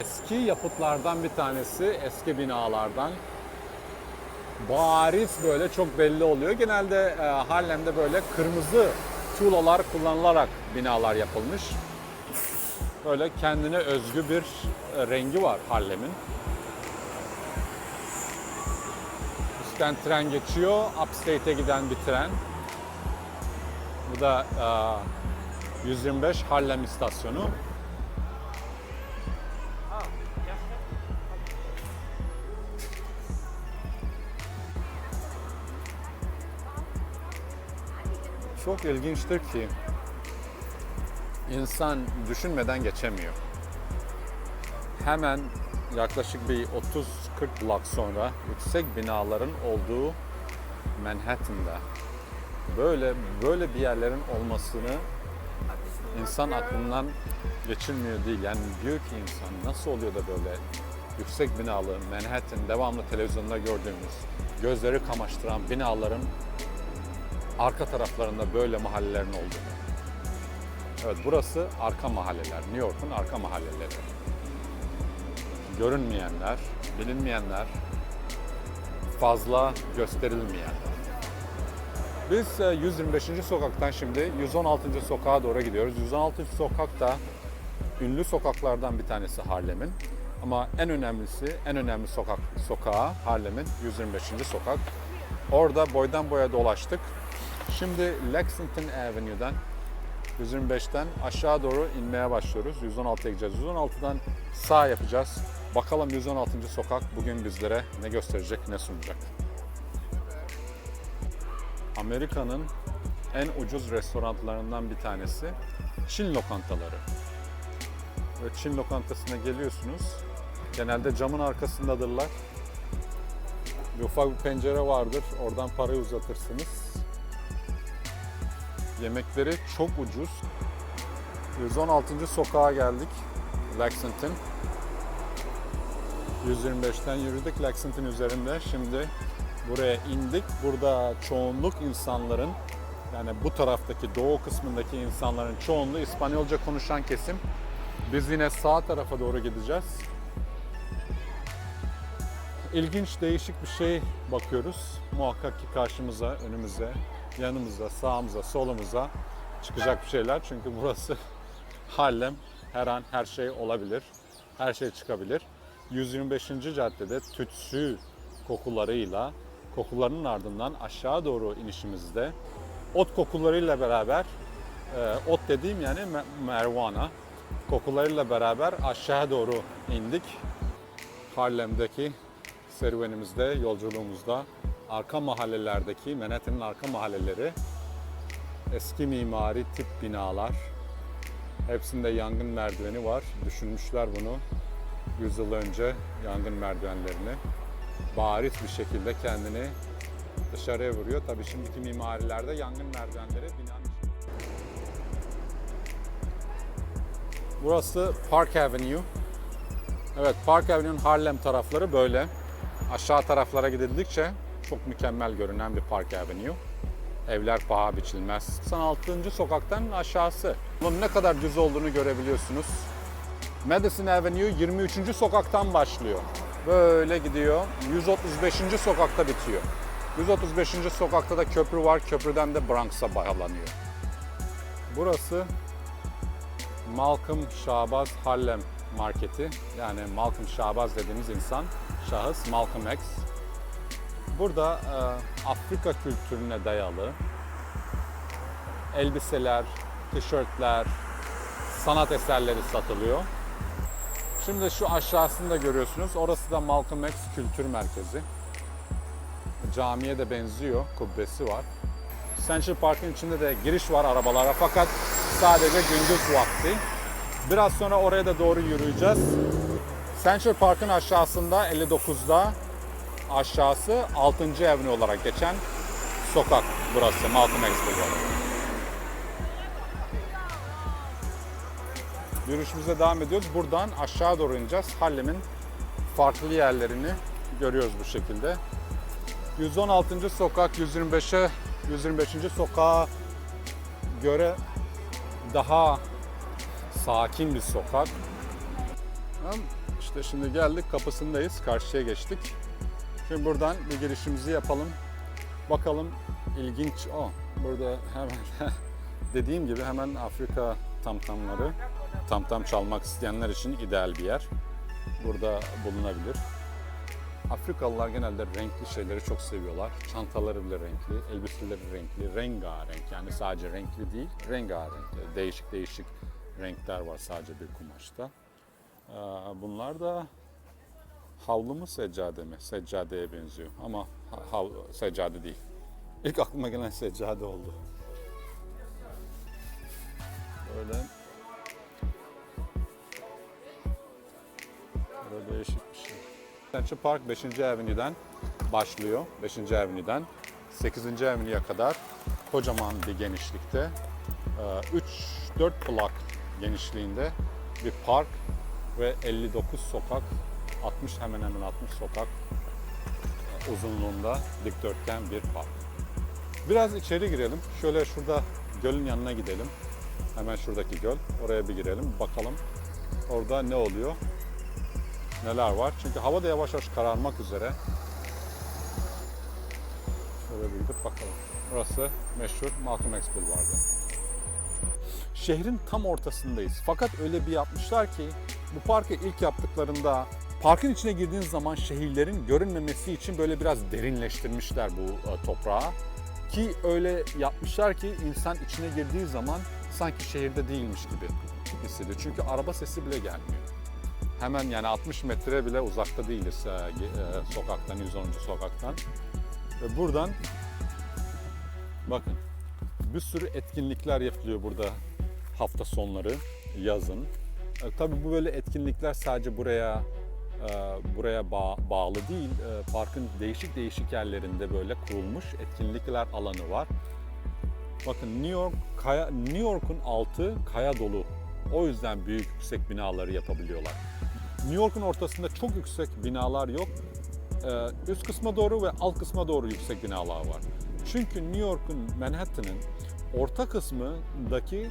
eski yapıtlardan bir tanesi, eski binalardan. Bariz böyle çok belli oluyor. Genelde e, Harlem'de böyle kırmızı tuğlalar kullanılarak binalar yapılmış. Böyle kendine özgü bir e, rengi var Harlem'in. Üstten tren geçiyor, Upstate'e giden bir tren. Bu da e, 125 Harlem istasyonu. Çok ilginçtir ki insan düşünmeden geçemiyor. Hemen yaklaşık bir 30-40 blok sonra yüksek binaların olduğu Manhattan'da böyle böyle bir yerlerin olmasını insan aklından geçirmiyor değil. Yani diyor ki insan nasıl oluyor da böyle yüksek binalı Manhattan devamlı televizyonda gördüğümüz gözleri kamaştıran binaların arka taraflarında böyle mahallelerin olduğunu. Evet burası arka mahalleler. New York'un arka mahalleleri. Görünmeyenler, bilinmeyenler, fazla gösterilmeyenler. Biz e, 125. sokaktan şimdi 116. sokağa doğru gidiyoruz. 116. sokak da ünlü sokaklardan bir tanesi Harlem'in. Ama en önemlisi, en önemli sokak sokağı Harlem'in 125. sokak. Orada boydan boya dolaştık. Şimdi Lexington Avenue'dan 125'ten aşağı doğru inmeye başlıyoruz. 116'ya gideceğiz. 116'dan sağ yapacağız. Bakalım 116. sokak bugün bizlere ne gösterecek, ne sunacak. Amerika'nın en ucuz restoranlarından bir tanesi Çin lokantaları. Ve Çin lokantasına geliyorsunuz. Genelde camın arkasındadırlar. Bir ufak bir pencere vardır. Oradan parayı uzatırsınız. Yemekleri çok ucuz. 116. sokağa geldik. Lexington. 125'ten yürüdük Lexington üzerinde. Şimdi buraya indik. Burada çoğunluk insanların yani bu taraftaki doğu kısmındaki insanların çoğunluğu İspanyolca konuşan kesim. Biz yine sağ tarafa doğru gideceğiz. İlginç, değişik bir şey bakıyoruz. Muhakkak ki karşımıza, önümüze, yanımıza, sağımıza, solumuza çıkacak bir şeyler. Çünkü burası Harlem. Her an her şey olabilir. Her şey çıkabilir. 125. caddede tütsü kokularıyla, kokularının ardından aşağı doğru inişimizde ot kokularıyla beraber, e, ot dediğim yani ma- marijuana kokularıyla beraber aşağı doğru indik. Harlem'deki serüvenimizde, yolculuğumuzda arka mahallelerdeki, Manhattan'ın arka mahalleleri, eski mimari tip binalar, hepsinde yangın merdiveni var. Düşünmüşler bunu 100 yıl önce yangın merdivenlerini. Bariz bir şekilde kendini dışarıya vuruyor. Tabii şimdiki mimarilerde yangın merdivenleri binanın. Burası Park Avenue. Evet Park Avenue'nin Harlem tarafları böyle. Aşağı taraflara gidildikçe çok mükemmel görünen bir Park Avenue. Evler paha biçilmez. 96. sokaktan aşağısı. Bunun ne kadar düz olduğunu görebiliyorsunuz. Madison Avenue 23. sokaktan başlıyor. Böyle gidiyor. 135. sokakta bitiyor. 135. sokakta da köprü var. Köprüden de Bronx'a bağlanıyor. Burası Malcolm Şahbaz Harlem Marketi. Yani Malcolm Şahbaz dediğimiz insan, şahıs Malcolm X. Burada e, Afrika kültürüne dayalı elbiseler, tişörtler, sanat eserleri satılıyor. Şimdi şu aşağısını da görüyorsunuz. Orası da Malcolm X Kültür Merkezi. Camiye de benziyor. Kubbesi var. Central Park'ın içinde de giriş var arabalara fakat sadece gündüz vakti. Biraz sonra oraya da doğru yürüyeceğiz. Central Park'ın aşağısında 59'da aşağısı 6. Avenue olarak geçen sokak burası Malcolm X Boulevard. Yürüyüşümüze devam ediyoruz. Buradan aşağı doğru ineceğiz. Harlem'in farklı yerlerini görüyoruz bu şekilde. 116. sokak 125'e 125. sokağa göre daha sakin bir sokak. İşte şimdi geldik kapısındayız. Karşıya geçtik. Şimdi buradan bir girişimizi yapalım. Bakalım ilginç. O burada hemen dediğim gibi hemen Afrika tamtamları tamtam çalmak isteyenler için ideal bir yer. Burada bulunabilir. Afrikalılar genelde renkli şeyleri çok seviyorlar. Çantaları bile renkli, elbiseleri renkli, rengarenk. Yani sadece renkli değil, rengarenk. Değişik değişik renkler var sadece bir kumaşta. Bunlar da havlu mu seccade mi? Seccadeye benziyor ama ha- havlu, seccade değil. İlk aklıma gelen seccade oldu. Böyle Böyle değişik bir şey. Central Park 5. Avenue'den başlıyor. 5. Avenue'den 8. Avenue'ye kadar kocaman bir genişlikte 3-4 blok genişliğinde bir park ve 59 sokak 60 hemen hemen 60 sokak e, uzunluğunda dikdörtgen bir park. Biraz içeri girelim. Şöyle şurada gölün yanına gidelim. Hemen şuradaki göl. Oraya bir girelim. Bakalım orada ne oluyor neler var. Çünkü hava da yavaş yavaş kararmak üzere. Şöyle bir gidip bakalım. Burası meşhur Malcolm X Bulvarı. Şehrin tam ortasındayız. Fakat öyle bir yapmışlar ki bu parkı ilk yaptıklarında parkın içine girdiğiniz zaman şehirlerin görünmemesi için böyle biraz derinleştirmişler bu e, toprağı. Ki öyle yapmışlar ki insan içine girdiği zaman sanki şehirde değilmiş gibi hissediyor. Çünkü araba sesi bile gelmiyor hemen yani 60 metre bile uzakta değiliz e, e, sokaktan, 110. sokaktan. Ve buradan bakın bir sürü etkinlikler yapılıyor burada hafta sonları, yazın. E, tabii bu böyle etkinlikler sadece buraya buraya bağ- bağlı değil. E, parkın değişik değişik yerlerinde böyle kurulmuş etkinlikler alanı var. Bakın New York kaya, New York'un altı kaya dolu. O yüzden büyük yüksek binaları yapabiliyorlar. New York'un ortasında çok yüksek binalar yok. Ee, üst kısma doğru ve alt kısma doğru yüksek binalar var. Çünkü New York'un Manhattan'ın orta kısmındaki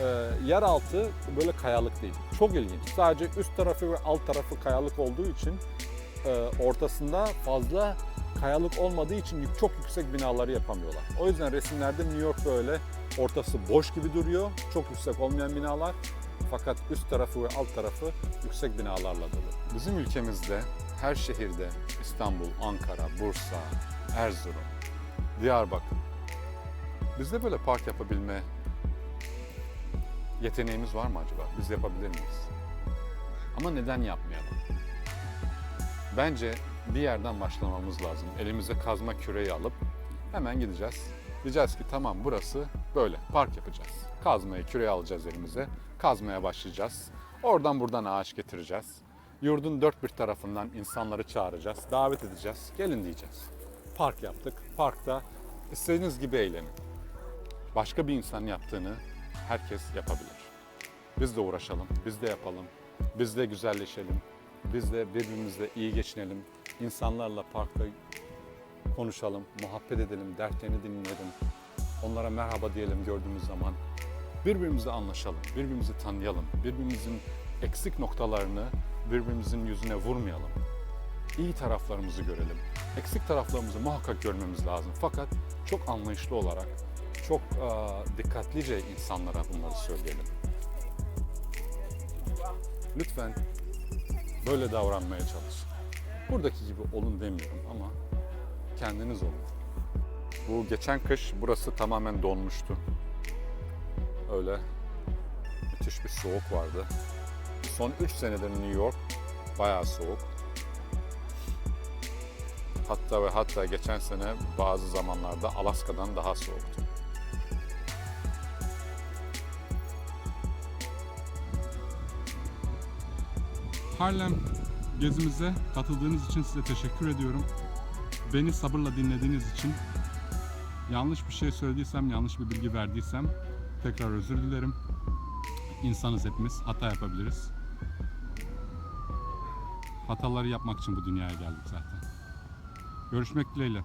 e, yeraltı böyle kayalık değil. Çok ilginç. Sadece üst tarafı ve alt tarafı kayalık olduğu için e, ortasında fazla kayalık olmadığı için çok yüksek binaları yapamıyorlar. O yüzden resimlerde New York böyle ortası boş gibi duruyor. Çok yüksek olmayan binalar. Fakat üst tarafı ve alt tarafı yüksek binalarla dolu. Bizim ülkemizde her şehirde İstanbul, Ankara, Bursa, Erzurum, Diyarbakır bizde böyle park yapabilme yeteneğimiz var mı acaba? Biz yapabilir miyiz? Ama neden yapmayalım? Bence bir yerden başlamamız lazım. Elimize kazma küreği alıp hemen gideceğiz. Diyeceğiz ki tamam burası böyle park yapacağız. Kazmayı küreği alacağız elimize. Kazmaya başlayacağız. Oradan buradan ağaç getireceğiz. Yurdun dört bir tarafından insanları çağıracağız. Davet edeceğiz. Gelin diyeceğiz. Park yaptık. Parkta istediğiniz gibi eğlenin. Başka bir insan yaptığını herkes yapabilir. Biz de uğraşalım, biz de yapalım, biz de güzelleşelim, biz de birbirimizle iyi geçinelim. İnsanlarla parkta konuşalım, muhabbet edelim, dertlerini dinleyelim. Onlara merhaba diyelim gördüğümüz zaman. Birbirimizi anlaşalım, birbirimizi tanıyalım, birbirimizin eksik noktalarını birbirimizin yüzüne vurmayalım. İyi taraflarımızı görelim. Eksik taraflarımızı muhakkak görmemiz lazım. Fakat çok anlayışlı olarak, çok eee, dikkatlice insanlara bunları söyleyelim. Lütfen böyle davranmaya çalışın. Buradaki gibi olun demiyorum ama kendiniz olun. Bu geçen kış burası tamamen donmuştu. Öyle müthiş bir soğuk vardı. Son 3 senedir New York bayağı soğuk. Hatta ve hatta geçen sene bazı zamanlarda Alaska'dan daha soğuktu. Harlem gezimize katıldığınız için size teşekkür ediyorum. Beni sabırla dinlediğiniz için yanlış bir şey söylediysem, yanlış bir bilgi verdiysem tekrar özür dilerim. İnsanız hepimiz, hata yapabiliriz. Hataları yapmak için bu dünyaya geldik zaten. Görüşmek dileğiyle.